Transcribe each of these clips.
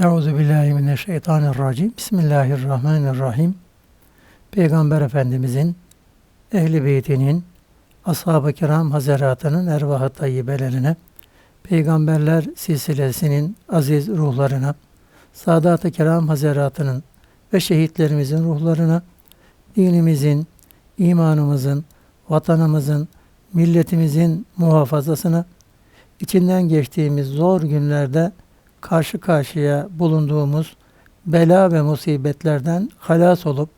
Euzu billahi mineşşeytanirracim. Bismillahirrahmanirrahim. Peygamber Efendimizin, ehli beytinin, ashab-ı kiram hazaratının ervah-ı tayyibelerine, peygamberler silsilesinin aziz ruhlarına, Sadat-ı kiram hazaratının ve şehitlerimizin ruhlarına, dinimizin, imanımızın, vatanımızın, milletimizin muhafazasına, içinden geçtiğimiz zor günlerde karşı karşıya bulunduğumuz bela ve musibetlerden halas olup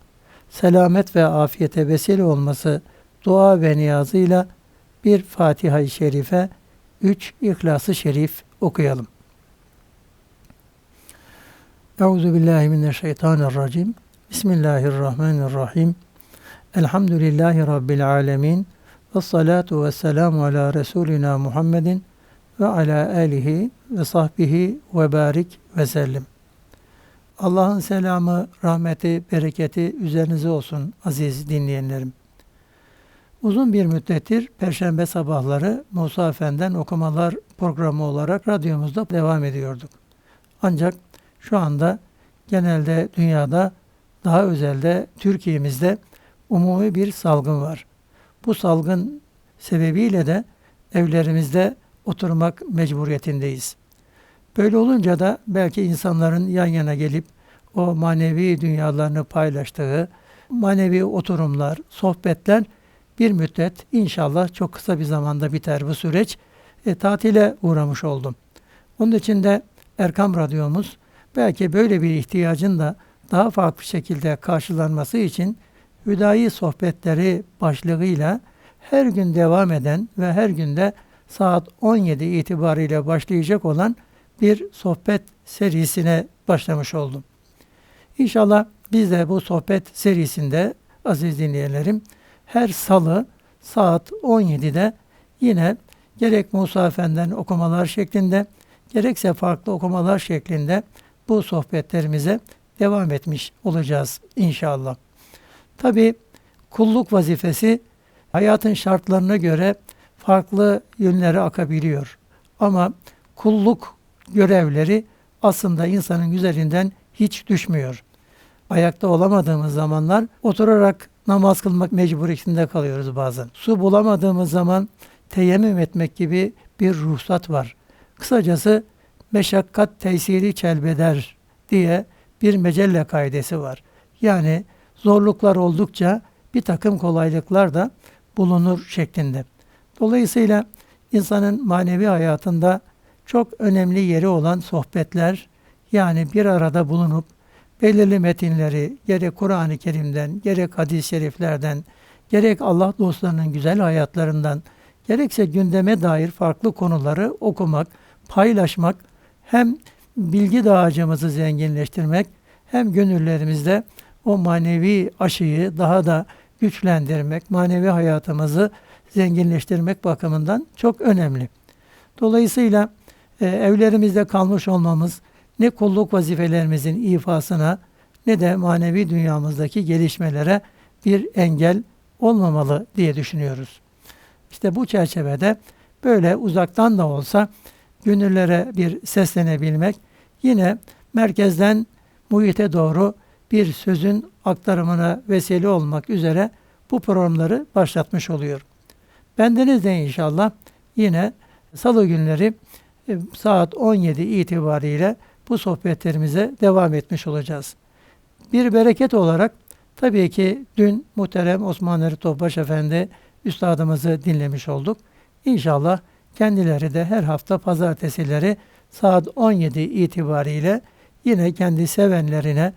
selamet ve afiyete vesile olması dua ve niyazıyla bir Fatiha-i Şerife, üç İhlas-ı Şerif okuyalım. Euzu billahi mineşşeytanirracim. Bismillahirrahmanirrahim. Elhamdülillahi rabbil alamin. Ve salatu ve selamu ala Resulina Muhammedin ve ala alihi ve sahbihi ve barik ve sellim. Allah'ın selamı, rahmeti, bereketi üzerinize olsun aziz dinleyenlerim. Uzun bir müddettir Perşembe sabahları Musa Efendi'den okumalar programı olarak radyomuzda devam ediyorduk. Ancak şu anda genelde dünyada daha özelde Türkiye'mizde umumi bir salgın var. Bu salgın sebebiyle de evlerimizde oturmak mecburiyetindeyiz. Böyle olunca da belki insanların yan yana gelip o manevi dünyalarını paylaştığı manevi oturumlar, sohbetler bir müddet inşallah çok kısa bir zamanda biter bu süreç. E, tatile uğramış oldum. Onun için de Erkam Radyomuz belki böyle bir ihtiyacın da daha farklı şekilde karşılanması için Hüdayi Sohbetleri başlığıyla her gün devam eden ve her günde saat 17 itibariyle başlayacak olan bir sohbet serisine başlamış oldum. İnşallah biz de bu sohbet serisinde aziz dinleyenlerim her salı saat 17'de yine gerek Musa Efendi'den okumalar şeklinde gerekse farklı okumalar şeklinde bu sohbetlerimize devam etmiş olacağız inşallah. Tabi kulluk vazifesi hayatın şartlarına göre farklı yönlere akabiliyor. Ama kulluk görevleri aslında insanın güzelinden hiç düşmüyor. Ayakta olamadığımız zamanlar oturarak namaz kılmak mecburiyetinde kalıyoruz bazen. Su bulamadığımız zaman teyemmüm etmek gibi bir ruhsat var. Kısacası meşakkat tesiri çelbeder diye bir mecelle kaidesi var. Yani zorluklar oldukça bir takım kolaylıklar da bulunur şeklinde. Dolayısıyla insanın manevi hayatında çok önemli yeri olan sohbetler yani bir arada bulunup belirli metinleri gerek Kur'an-ı Kerim'den, gerek hadis-i şeriflerden, gerek Allah dostlarının güzel hayatlarından, gerekse gündeme dair farklı konuları okumak, paylaşmak, hem bilgi dağarcığımızı zenginleştirmek, hem gönüllerimizde o manevi aşıyı daha da güçlendirmek, manevi hayatımızı zenginleştirmek bakımından çok önemli. Dolayısıyla e, evlerimizde kalmış olmamız ne kulluk vazifelerimizin ifasına ne de manevi dünyamızdaki gelişmelere bir engel olmamalı diye düşünüyoruz. İşte bu çerçevede böyle uzaktan da olsa gönüllere bir seslenebilmek yine merkezden muhite doğru bir sözün aktarımına vesile olmak üzere bu programları başlatmış oluyor. Bendeniz de inşallah yine salı günleri e, saat 17 itibariyle bu sohbetlerimize devam etmiş olacağız. Bir bereket olarak tabii ki dün muhterem Osman Eri Topbaş Efendi üstadımızı dinlemiş olduk. İnşallah kendileri de her hafta pazartesileri saat 17 itibariyle yine kendi sevenlerine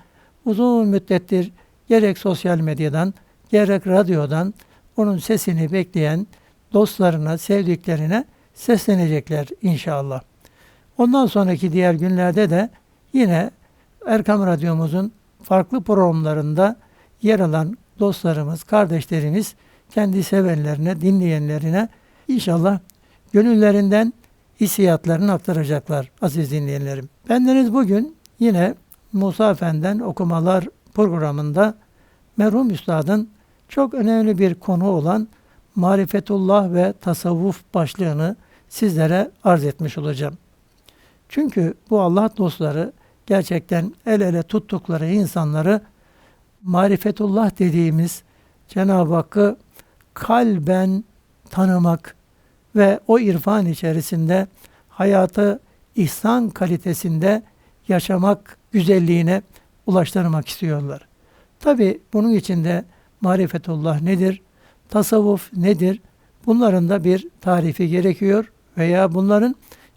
uzun müddettir gerek sosyal medyadan gerek radyodan onun sesini bekleyen dostlarına, sevdiklerine seslenecekler inşallah. Ondan sonraki diğer günlerde de yine Erkam Radyomuzun farklı programlarında yer alan dostlarımız, kardeşlerimiz kendi sevenlerine, dinleyenlerine inşallah gönüllerinden hissiyatlarını aktaracaklar aziz dinleyenlerim. Bendeniz bugün yine Musa Efendi'den okumalar programında merhum üstadın çok önemli bir konu olan marifetullah ve tasavvuf başlığını sizlere arz etmiş olacağım. Çünkü bu Allah dostları gerçekten el ele tuttukları insanları marifetullah dediğimiz Cenab-ı Hakk'ı kalben tanımak ve o irfan içerisinde hayatı ihsan kalitesinde yaşamak güzelliğine ulaştırmak istiyorlar. Tabi bunun içinde marifetullah nedir? Tasavvuf nedir? Bunların da bir tarifi gerekiyor veya bunların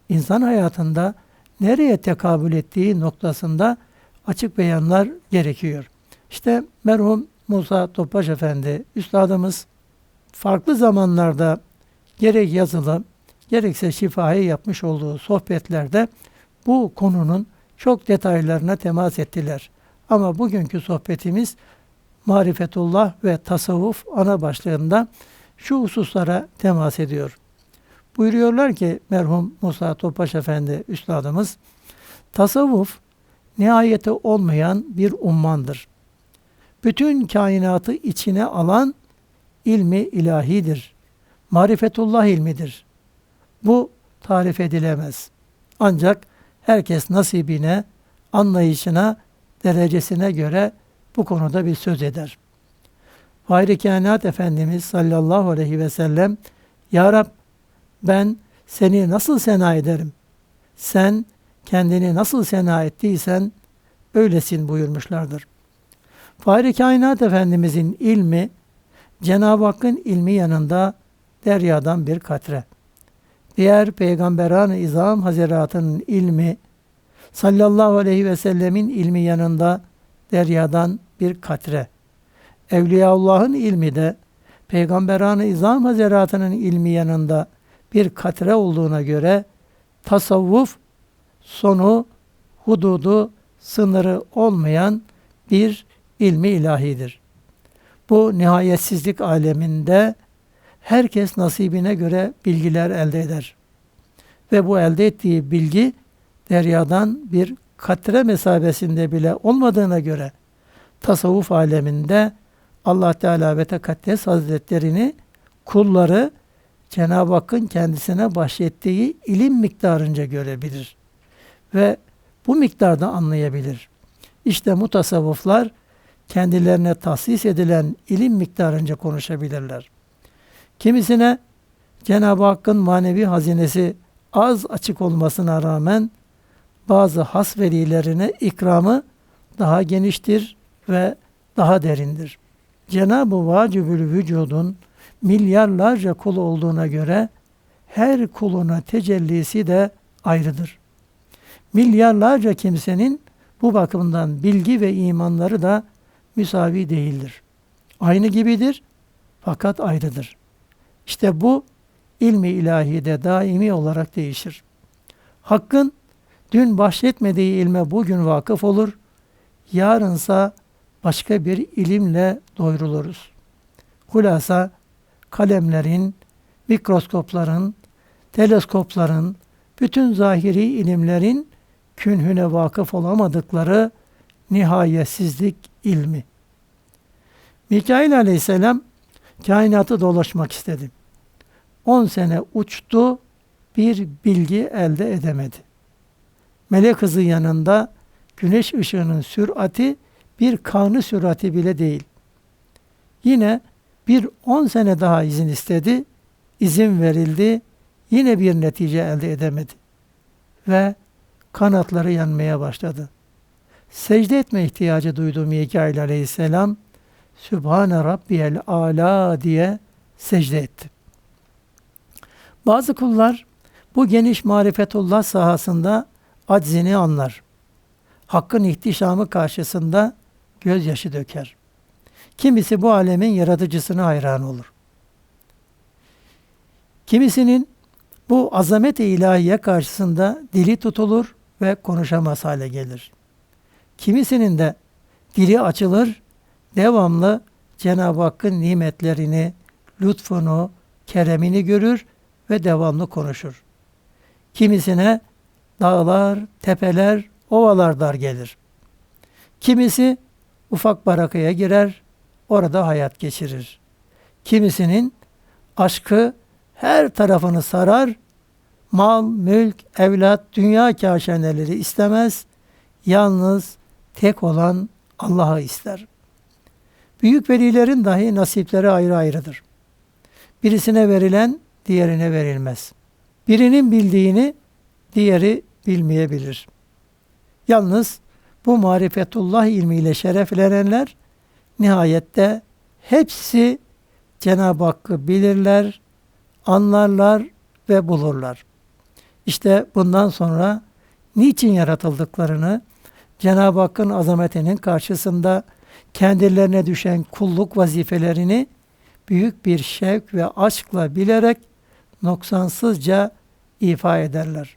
insan hayatında nereye tekabül ettiği noktasında açık beyanlar gerekiyor. İşte merhum Musa Topbaş Efendi üstadımız farklı zamanlarda gerek yazılı gerekse şifayı yapmış olduğu sohbetlerde bu konunun çok detaylarına temas ettiler. Ama bugünkü sohbetimiz marifetullah ve tasavvuf ana başlığında şu hususlara temas ediyor. Buyuruyorlar ki merhum Musa Topbaş Efendi üstadımız, tasavvuf nihayeti olmayan bir ummandır. Bütün kainatı içine alan ilmi ilahidir. Marifetullah ilmidir. Bu tarif edilemez. Ancak herkes nasibine, anlayışına, derecesine göre bu konuda bir söz eder. Fahri Kainat Efendimiz sallallahu aleyhi ve sellem Ya Rab ben seni nasıl sena ederim? Sen kendini nasıl sena ettiysen öylesin buyurmuşlardır. Fahri Kainat Efendimizin ilmi Cenab-ı Hakk'ın ilmi yanında deryadan bir katre. Diğer peygamberan-ı izam haziratının ilmi sallallahu aleyhi ve sellemin ilmi yanında deryadan bir katre. Evliyaullah'ın ilmi de peygamberan-ı izam haziratının ilmi yanında bir katre olduğuna göre tasavvuf sonu, hududu, sınırı olmayan bir ilmi ilahidir. Bu nihayetsizlik aleminde herkes nasibine göre bilgiler elde eder. Ve bu elde ettiği bilgi deryadan bir katre mesabesinde bile olmadığına göre tasavvuf aleminde Allah Teala ve Tekaddes Hazretlerini kulları Cenab-ı Hakk'ın kendisine bahşettiği ilim miktarınca görebilir. Ve bu miktarda anlayabilir. İşte mutasavvıflar kendilerine tahsis edilen ilim miktarınca konuşabilirler. Kimisine Cenab-ı Hakk'ın manevi hazinesi az açık olmasına rağmen bazı has velilerine ikramı daha geniştir ve daha derindir. Cenab-ı Vacibül Vücud'un milyarlarca kul olduğuna göre her kuluna tecellisi de ayrıdır. Milyarlarca kimsenin bu bakımdan bilgi ve imanları da müsavi değildir. Aynı gibidir fakat ayrıdır. İşte bu ilmi ilahide daimi olarak değişir. Hakkın dün bahşetmediği ilme bugün vakıf olur, yarınsa başka bir ilimle doyuruluruz. Hulasa kalemlerin, mikroskopların, teleskopların, bütün zahiri ilimlerin künhüne vakıf olamadıkları nihayetsizlik ilmi. Mikail aleyhisselam kainatı dolaşmak istedi. 10 sene uçtu, bir bilgi elde edemedi. Melek hızı yanında güneş ışığının sürati bir kanı sürati bile değil. Yine bir 10 sene daha izin istedi, izin verildi, yine bir netice elde edemedi. Ve kanatları yanmaya başladı. Secde etme ihtiyacı duydu Mikail aleyhisselam. Sübhane Rabbiyel Ala diye secde etti. Bazı kullar bu geniş marifetullah sahasında aczini anlar. Hakkın ihtişamı karşısında gözyaşı döker. Kimisi bu alemin yaratıcısına hayran olur. Kimisinin bu azamet-i ilahiye karşısında dili tutulur ve konuşamaz hale gelir. Kimisinin de dili açılır, devamlı Cenab-ı Hakk'ın nimetlerini, lütfunu, keremini görür ve devamlı konuşur. Kimisine dağlar, tepeler, ovalar dar gelir. Kimisi ufak barakaya girer, orada hayat geçirir. Kimisinin aşkı her tarafını sarar, mal, mülk, evlat, dünya kaşeneleri istemez, yalnız tek olan Allah'ı ister. Büyük velilerin dahi nasipleri ayrı ayrıdır. Birisine verilen diğerine verilmez. Birinin bildiğini diğeri bilmeyebilir. Yalnız bu marifetullah ilmiyle şereflenenler nihayette hepsi Cenab-ı Hakk'ı bilirler, anlarlar ve bulurlar. İşte bundan sonra niçin yaratıldıklarını Cenab-ı Hakk'ın azametinin karşısında kendilerine düşen kulluk vazifelerini büyük bir şevk ve aşkla bilerek noksansızca ifa ederler.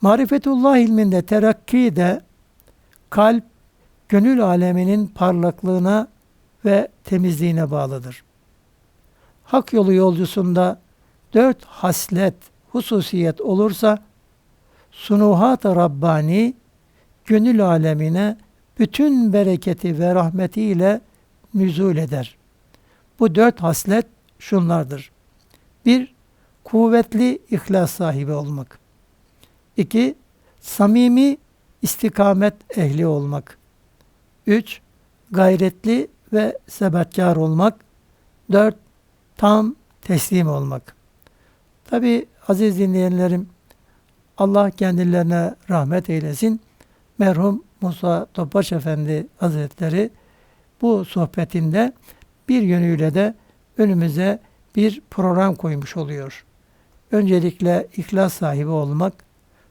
Marifetullah ilminde terakki de kalp, gönül aleminin parlaklığına ve temizliğine bağlıdır. Hak yolu yolcusunda dört haslet, hususiyet olursa, sunuhat-ı Rabbani, gönül alemine bütün bereketi ve rahmetiyle nüzul eder. Bu dört haslet şunlardır. Bir, kuvvetli ihlas sahibi olmak. İki, samimi istikamet ehli olmak. Üç, gayretli ve sebatkar olmak. Dört, tam teslim olmak. Tabi aziz dinleyenlerim, Allah kendilerine rahmet eylesin. Merhum Musa Topbaş Efendi Hazretleri bu sohbetinde bir yönüyle de önümüze bir program koymuş oluyor. Öncelikle ihlas sahibi olmak,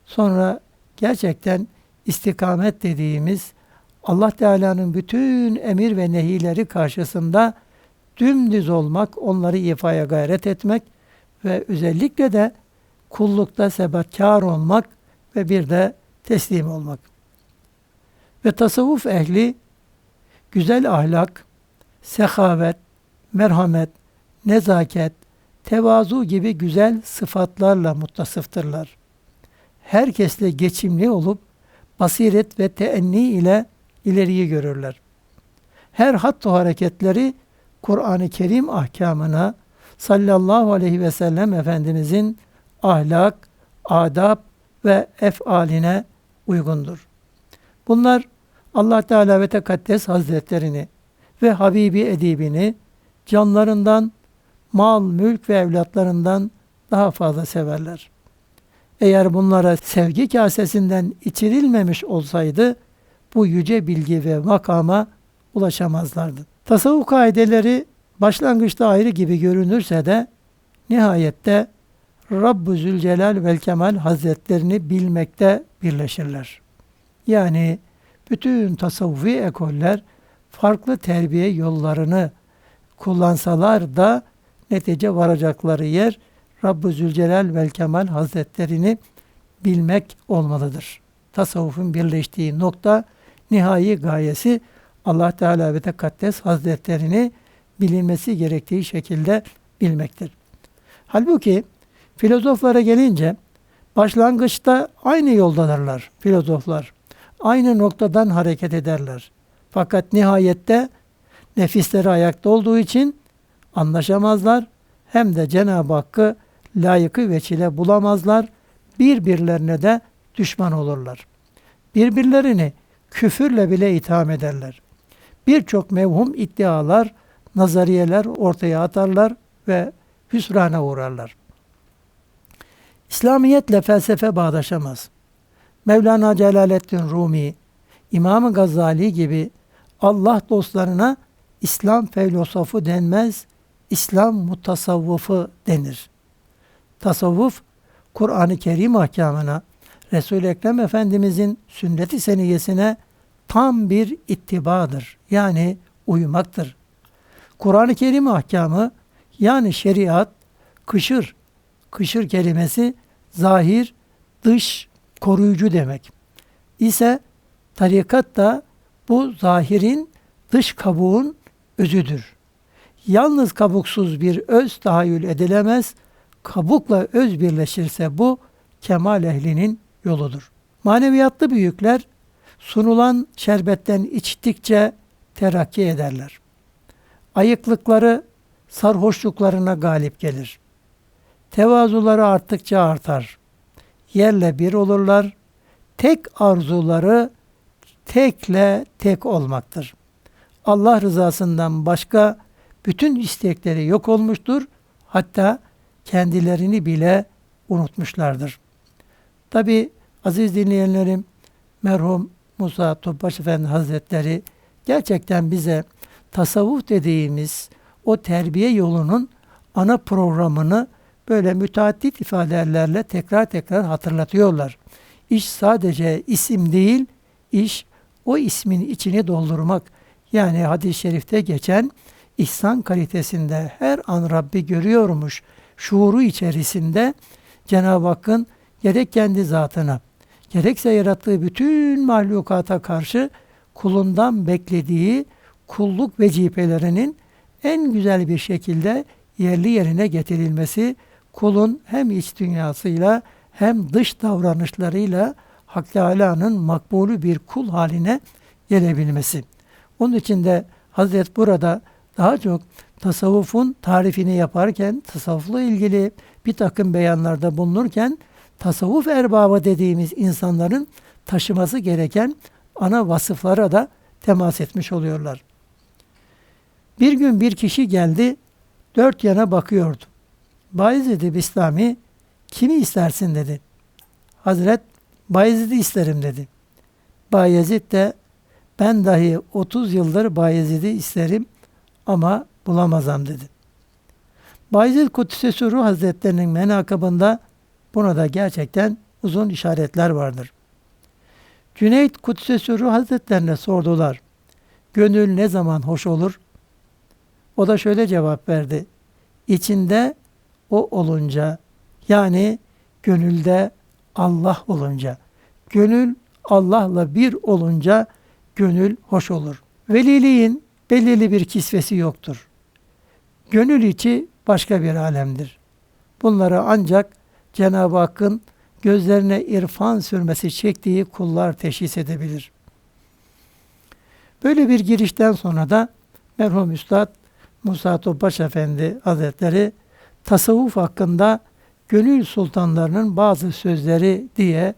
sonra gerçekten istikamet dediğimiz Allah Teala'nın bütün emir ve nehileri karşısında dümdüz olmak, onları ifaya gayret etmek ve özellikle de kullukta sebatkar olmak ve bir de teslim olmak. Ve tasavvuf ehli güzel ahlak, sehavet, merhamet, nezaket, tevazu gibi güzel sıfatlarla muttasıftırlar. Herkesle geçimli olup basiret ve teenni ile ileriyi görürler. Her hattu hareketleri Kur'an-ı Kerim ahkamına sallallahu aleyhi ve sellem Efendimizin ahlak, adab ve efaline uygundur. Bunlar Allah Teala ve Tekaddes Hazretlerini ve Habibi Edibini canlarından, mal, mülk ve evlatlarından daha fazla severler. Eğer bunlara sevgi kasesinden içirilmemiş olsaydı bu yüce bilgi ve makama ulaşamazlardı. Tasavvuf kaideleri başlangıçta ayrı gibi görünürse de nihayette Rabb-ı Zülcelal vel Kemal Hazretlerini bilmekte birleşirler. Yani bütün tasavvufi ekoller farklı terbiye yollarını kullansalar da netice varacakları yer Rabb-ı Zülcelal vel Kemal Hazretlerini bilmek olmalıdır. Tasavvufun birleştiği nokta nihai gayesi Allah Teala ve Tekaddes Hazretlerini bilinmesi gerektiği şekilde bilmektir. Halbuki filozoflara gelince başlangıçta aynı yoldadırlar filozoflar. Aynı noktadan hareket ederler. Fakat nihayette nefisleri ayakta olduğu için anlaşamazlar. Hem de Cenab-ı Hakk'ı layıkı veçile bulamazlar. Birbirlerine de düşman olurlar. Birbirlerini küfürle bile itham ederler. Birçok mevhum iddialar, nazariyeler ortaya atarlar ve hüsrana uğrarlar. İslamiyetle felsefe bağdaşamaz. Mevlana Celaleddin Rumi, İmam-ı Gazali gibi Allah dostlarına İslam filosofu denmez, İslam mutasavvufu denir. Tasavvuf, Kur'an-ı Kerim ahkamına, Resul-i Ekrem Efendimizin sünnet-i seniyesine tam bir ittibadır. Yani uymaktır. Kur'an-ı Kerim ahkamı yani şeriat, kışır, kışır kelimesi zahir, dış, koruyucu demek. İse tarikat da bu zahirin dış kabuğun özüdür. Yalnız kabuksuz bir öz tahayyül edilemez, kabukla öz birleşirse bu kemal ehlinin yoludur. Maneviyatlı büyükler sunulan şerbetten içtikçe terakki ederler. Ayıklıkları sarhoşluklarına galip gelir. Tevazuları arttıkça artar. Yerle bir olurlar. Tek arzuları tekle tek olmaktır. Allah rızasından başka bütün istekleri yok olmuştur. Hatta kendilerini bile unutmuşlardır. Tabi aziz dinleyenlerim, merhum Musa Topbaş Efendi Hazretleri gerçekten bize tasavvuf dediğimiz o terbiye yolunun ana programını böyle müteaddit ifadelerle tekrar tekrar hatırlatıyorlar. İş sadece isim değil, iş o ismin içini doldurmak. Yani hadis-i şerifte geçen ihsan kalitesinde her an Rabbi görüyormuş şuuru içerisinde Cenab-ı Hakk'ın gerek kendi zatına, gerekse yarattığı bütün mahlukata karşı kulundan beklediği kulluk vecibelerinin en güzel bir şekilde yerli yerine getirilmesi kulun hem iç dünyasıyla hem dış davranışlarıyla Hak Teala'nın makbulü bir kul haline gelebilmesi. Onun için de Hazret burada daha çok tasavvufun tarifini yaparken, tasavvufla ilgili bir takım beyanlarda bulunurken, tasavvuf erbabı dediğimiz insanların taşıması gereken ana vasıflara da temas etmiş oluyorlar. Bir gün bir kişi geldi, dört yana bakıyordu. Bayezid Bistami, kimi istersin dedi. Hazret, Bayezid'i isterim dedi. Bayezid de, ben dahi 30 yıldır Bayezid'i isterim ama bulamazam dedi. Bayezid Kudüs'e Sürru Hazretlerinin menakabında buna da gerçekten uzun işaretler vardır. Cüneyt Kudüs'e Sürru Hazretlerine sordular. Gönül ne zaman hoş olur? O da şöyle cevap verdi. İçinde o olunca yani gönülde Allah olunca, gönül Allah'la bir olunca gönül hoş olur. Veliliğin belirli bir kisvesi yoktur. Gönül içi başka bir alemdir. Bunları ancak Cenab-ı Hakk'ın gözlerine irfan sürmesi çektiği kullar teşhis edebilir. Böyle bir girişten sonra da merhum Üstad Musa Topbaş Efendi Hazretleri tasavvuf hakkında gönül sultanlarının bazı sözleri diye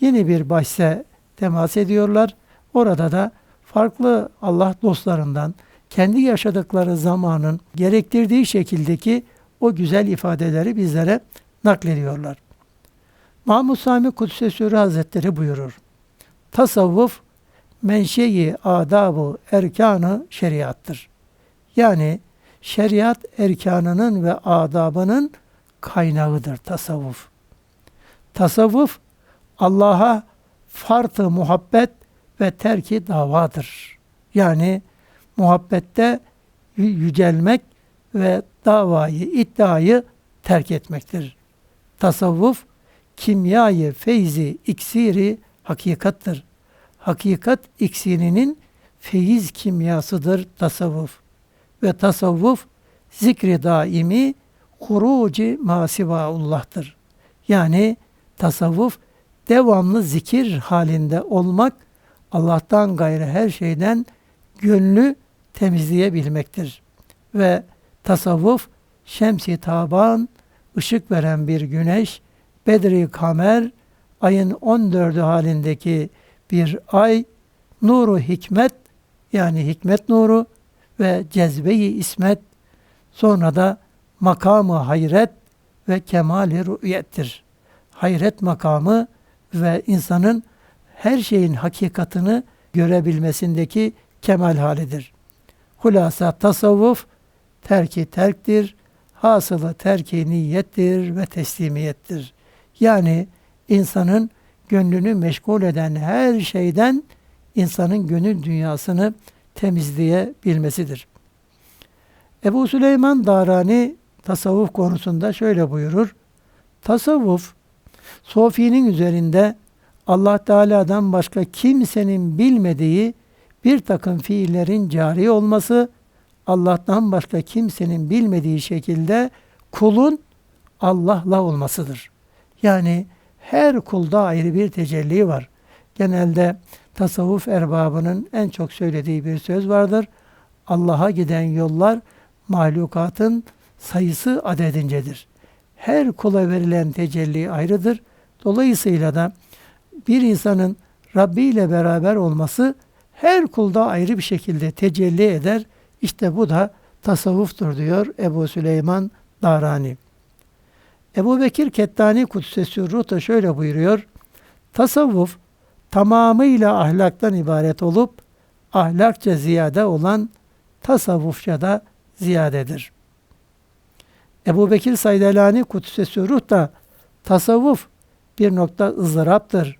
yeni bir bahse temas ediyorlar. Orada da farklı Allah dostlarından kendi yaşadıkları zamanın gerektirdiği şekildeki o güzel ifadeleri bizlere naklediyorlar. Mahmud Sami Kudüs'e Sürü Hazretleri buyurur. Tasavvuf menşei adabı erkanı şeriattır. Yani şeriat erkanının ve adabının kaynağıdır tasavvuf. Tasavvuf Allah'a fartı muhabbet ve terki davadır. Yani muhabbette yücelmek ve davayı, iddiayı terk etmektir. Tasavvuf kimyayı, feyzi, iksiri hakikattır. Hakikat iksirinin feyiz kimyasıdır tasavvuf. Ve tasavvuf zikri daimi huruci masivaullah'tır. Yani tasavvuf devamlı zikir halinde olmak Allah'tan gayrı her şeyden gönlü temizleyebilmektir. Ve tasavvuf şemsi taban, ışık veren bir güneş, bedri kamer, ayın 14'ü halindeki bir ay, nuru hikmet yani hikmet nuru ve cezbeyi ismet, sonra da makamı hayret ve kemali rü'yettir. Hayret makamı ve insanın her şeyin hakikatını görebilmesindeki kemal halidir. Hulasa tasavvuf terki terktir, hasılı terki niyettir ve teslimiyettir. Yani insanın gönlünü meşgul eden her şeyden insanın gönül dünyasını temizleyebilmesidir. Ebu Süleyman Darani tasavvuf konusunda şöyle buyurur. Tasavvuf, Sofi'nin üzerinde Allah Teala'dan başka kimsenin bilmediği bir takım fiillerin cari olması, Allah'tan başka kimsenin bilmediği şekilde kulun Allah'la olmasıdır. Yani her kulda ayrı bir tecelli var. Genelde tasavvuf erbabının en çok söylediği bir söz vardır. Allah'a giden yollar mahlukatın sayısı adedincedir. Her kula verilen tecelli ayrıdır. Dolayısıyla da bir insanın Rabbi ile beraber olması her kulda ayrı bir şekilde tecelli eder. İşte bu da tasavvuftur diyor Ebu Süleyman Darani. Ebu Bekir Kettani Kudsesi Ruh da şöyle buyuruyor. Tasavvuf tamamıyla ahlaktan ibaret olup ahlakça ziyade olan tasavvufça da ziyadedir. Ebu Bekir Saydelani Kudsesi Ruh da tasavvuf bir nokta ızdıraptır.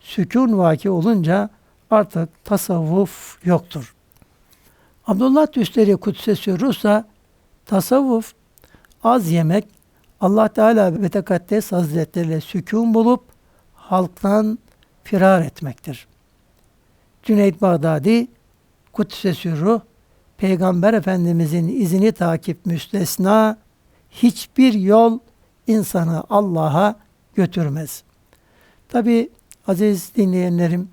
Sükun vaki olunca artık tasavvuf yoktur. Abdullah Düsteri Kudsesi Ruh ise tasavvuf az yemek, Allah Teala ve Tekaddes Hazretleri sükun bulup halktan firar etmektir. Cüneyt Bağdadi Kudsesi Ruh Peygamber Efendimizin izini takip müstesna hiçbir yol insanı Allah'a götürmez. Tabi aziz dinleyenlerim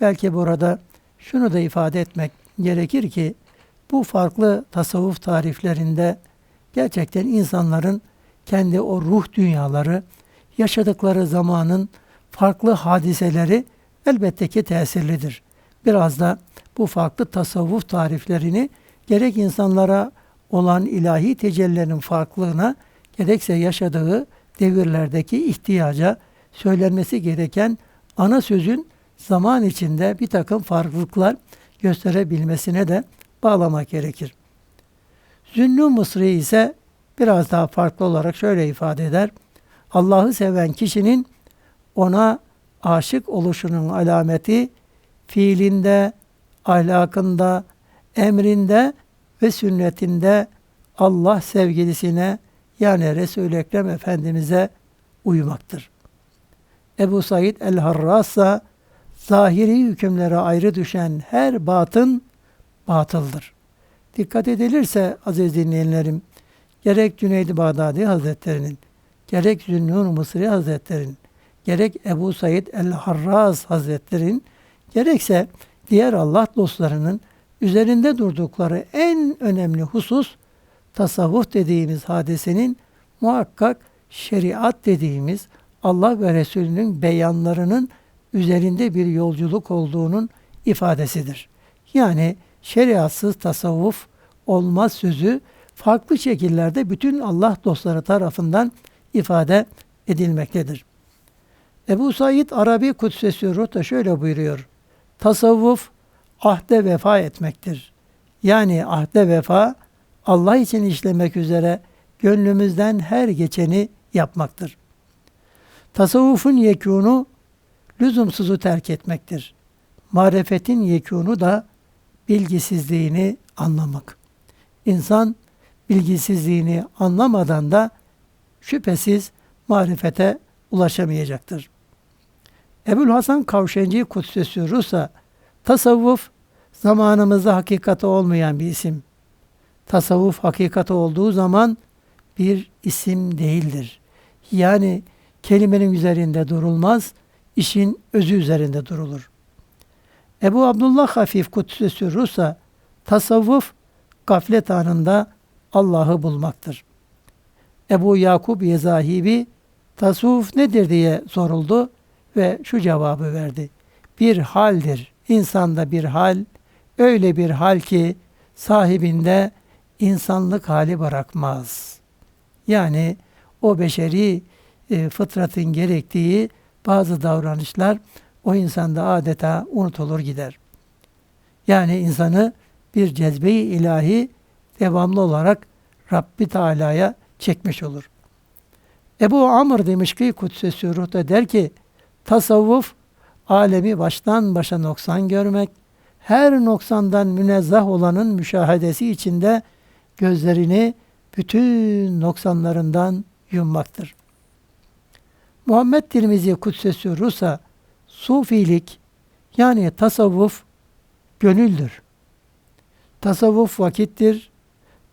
belki burada şunu da ifade etmek gerekir ki bu farklı tasavvuf tariflerinde gerçekten insanların kendi o ruh dünyaları, yaşadıkları zamanın farklı hadiseleri elbette ki tesirlidir. Biraz da bu farklı tasavvuf tariflerini gerek insanlara olan ilahi tecellilerin farklılığına gerekse yaşadığı devirlerdeki ihtiyaca söylenmesi gereken ana sözün zaman içinde bir takım farklılıklar gösterebilmesine de bağlamak gerekir. Zünnü Mısri ise biraz daha farklı olarak şöyle ifade eder. Allah'ı seven kişinin ona aşık oluşunun alameti fiilinde, ahlakında, emrinde ve sünnetinde Allah sevgilisine yani Resul-i Ekrem Efendimiz'e uymaktır. Ebu Said el-Harrasa zahiri hükümlere ayrı düşen her batın batıldır. Dikkat edilirse aziz dinleyenlerim, gerek Cüneyd-i Bağdadi Hazretleri'nin, gerek Zünnun Mısri Hazretleri'nin, gerek Ebu Said el-Harraz Hazretleri'nin, gerekse diğer Allah dostlarının üzerinde durdukları en önemli husus tasavvuf dediğimiz hadisenin muhakkak şeriat dediğimiz Allah ve Resulünün beyanlarının üzerinde bir yolculuk olduğunun ifadesidir. Yani şeriatsız tasavvuf olmaz sözü farklı şekillerde bütün Allah dostları tarafından ifade edilmektedir. Ebu Said Arabi Kudsesi Ruh da şöyle buyuruyor. Tasavvuf ahde vefa etmektir. Yani ahde vefa Allah için işlemek üzere gönlümüzden her geçeni yapmaktır. Tasavvufun yekûnu lüzumsuzu terk etmektir. Marifetin yekûnu da bilgisizliğini anlamak. İnsan bilgisizliğini anlamadan da şüphesiz marifete ulaşamayacaktır. Ebul Hasan Kavşenci Kudsesi Rusa tasavvuf zamanımızda hakikati olmayan bir isim. Tasavvuf hakikati olduğu zaman bir isim değildir. Yani kelimenin üzerinde durulmaz, işin özü üzerinde durulur. Ebu Abdullah Hafif Kudsesi Rusa tasavvuf gaflet anında Allah'ı bulmaktır. Ebu Yakup Yezahibi tasavvuf nedir diye soruldu ve şu cevabı verdi. Bir haldir. İnsanda bir hal, öyle bir hal ki sahibinde insanlık hali bırakmaz. Yani o beşeri e, fıtratın gerektiği bazı davranışlar o insanda adeta unutulur gider. Yani insanı bir cezbe ilahi devamlı olarak Rabbi Teala'ya çekmiş olur. Ebu Amr demiş ki Kudsesi Ruh'ta der ki tasavvuf alemi baştan başa noksan görmek, her noksandan münezzah olanın müşahedesi içinde gözlerini bütün noksanlarından yummaktır. Muhammed Tirmizi Kudsesi Rusa sufilik yani tasavvuf gönüldür. Tasavvuf vakittir.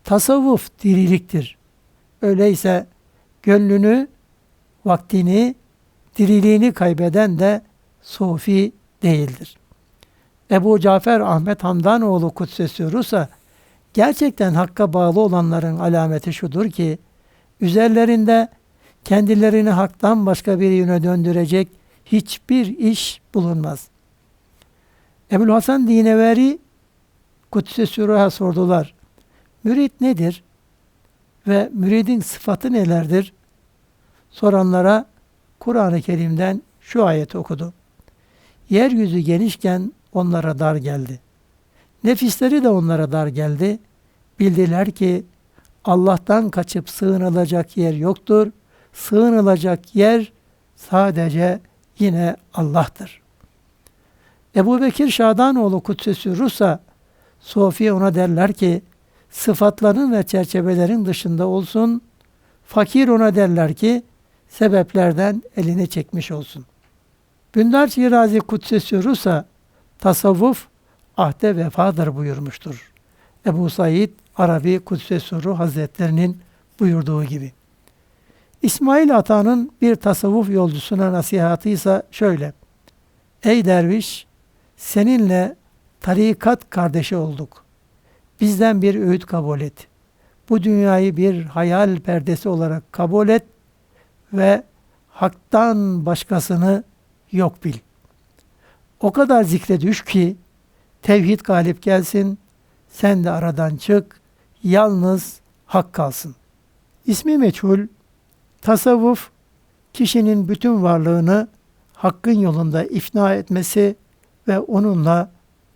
Tasavvuf diriliktir. Öyleyse gönlünü, vaktini, diriliğini kaybeden de sufi değildir. Ebu Cafer Ahmet Hamdanoğlu Kudsesi Rusa gerçekten hakka bağlı olanların alameti şudur ki üzerlerinde kendilerini haktan başka bir yöne döndürecek hiçbir iş bulunmaz. Ebu'l Hasan Dinevari Kudüs'e Sürah'a sordular. Mürid nedir? Ve müridin sıfatı nelerdir? Soranlara Kur'an-ı Kerim'den şu ayeti okudu. Yeryüzü genişken onlara dar geldi. Nefisleri de onlara dar geldi. Bildiler ki Allah'tan kaçıp sığınılacak yer yoktur. Sığınılacak yer sadece yine Allah'tır. Ebu Bekir Şadanoğlu Kudsesi Rusa Sofi ona derler ki sıfatların ve çerçevelerin dışında olsun. Fakir ona derler ki sebeplerden elini çekmiş olsun. Bündar Şirazi Kudsesi Rusa tasavvuf ahde vefadır buyurmuştur. Ebu Said Arabi Kudsesuru Hazretlerinin buyurduğu gibi. İsmail Ata'nın bir tasavvuf yolcusuna nasihatı ise şöyle. Ey derviş, seninle tarikat kardeşi olduk. Bizden bir öğüt kabul et. Bu dünyayı bir hayal perdesi olarak kabul et ve haktan başkasını yok bil. O kadar zikre düş ki tevhid galip gelsin, sen de aradan çık, yalnız hak kalsın. İsmi meçhul, tasavvuf, kişinin bütün varlığını hakkın yolunda ifna etmesi ve onunla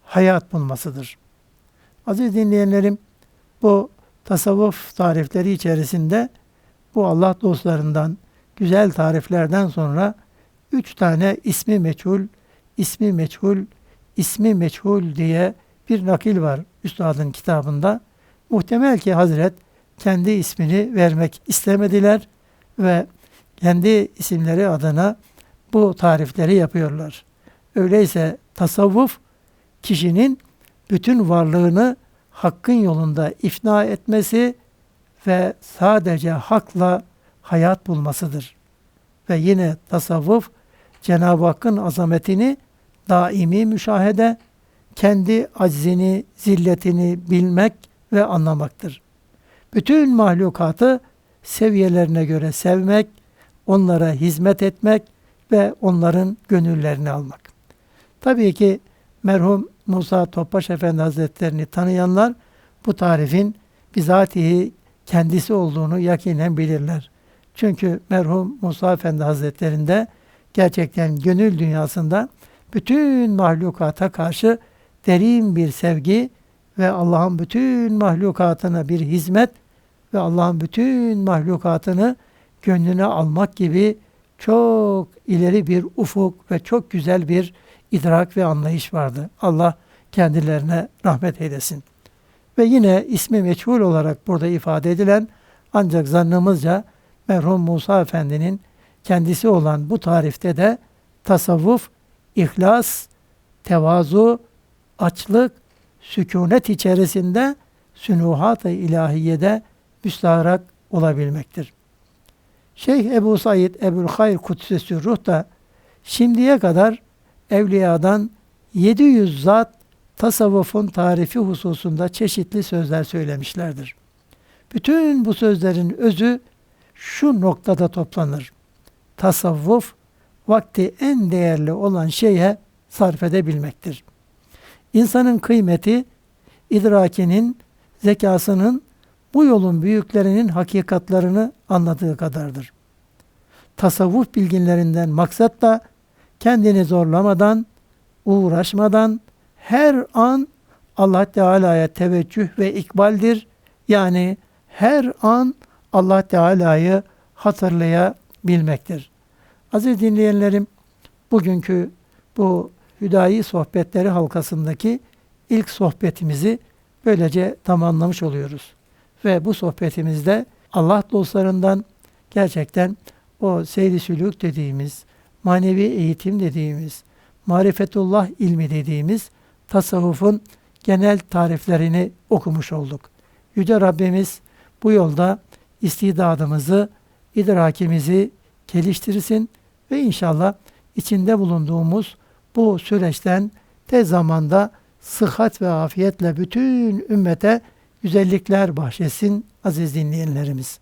hayat bulmasıdır. Aziz dinleyenlerim, bu tasavvuf tarifleri içerisinde bu Allah dostlarından güzel tariflerden sonra üç tane ismi meçhul, ismi meçhul, ismi meçhul diye bir nakil var üstadın kitabında. Muhtemel ki Hazret kendi ismini vermek istemediler ve kendi isimleri adına bu tarifleri yapıyorlar. Öyleyse tasavvuf kişinin bütün varlığını hakkın yolunda ifna etmesi ve sadece hakla hayat bulmasıdır. Ve yine tasavvuf Cenab-ı Hakk'ın azametini daimi müşahede, kendi aczini, zilletini bilmek ve anlamaktır. Bütün mahlukatı seviyelerine göre sevmek, onlara hizmet etmek ve onların gönüllerini almak. Tabii ki merhum Musa Topbaş Efendi Hazretlerini tanıyanlar bu tarifin bizatihi kendisi olduğunu yakinen bilirler. Çünkü merhum Musa Efendi Hazretlerinde gerçekten gönül dünyasında bütün mahlukata karşı derin bir sevgi ve Allah'ın bütün mahlukatına bir hizmet ve Allah'ın bütün mahlukatını gönlüne almak gibi çok ileri bir ufuk ve çok güzel bir idrak ve anlayış vardı. Allah kendilerine rahmet eylesin. Ve yine ismi meçhul olarak burada ifade edilen ancak zannımızca merhum Musa Efendi'nin kendisi olan bu tarifte de tasavvuf, ihlas, tevazu, açlık, sükunet içerisinde sünuhat-ı ilahiyede müstaharak olabilmektir. Şeyh Ebu Said Ebul Hayr Kudsesi Ruh da şimdiye kadar evliyadan 700 zat tasavvufun tarifi hususunda çeşitli sözler söylemişlerdir. Bütün bu sözlerin özü şu noktada toplanır. Tasavvuf vakti en değerli olan şeye sarf edebilmektir. İnsanın kıymeti idrakinin, zekasının bu yolun büyüklerinin hakikatlarını anladığı kadardır. Tasavvuf bilginlerinden maksat da kendini zorlamadan, uğraşmadan her an Allah Teala'ya teveccüh ve ikbaldir. Yani her an Allah Teala'yı hatırlayabilmektir. Aziz dinleyenlerim, bugünkü bu Hüdayi Sohbetleri halkasındaki ilk sohbetimizi böylece tamamlamış oluyoruz. Ve bu sohbetimizde Allah dostlarından gerçekten o seyri sülük dediğimiz, manevi eğitim dediğimiz, marifetullah ilmi dediğimiz tasavvufun genel tariflerini okumuş olduk. Yüce Rabbimiz bu yolda istidadımızı, idrakimizi geliştirsin ve inşallah içinde bulunduğumuz bu süreçten tez zamanda sıhhat ve afiyetle bütün ümmete güzellikler bahşetsin aziz dinleyenlerimiz.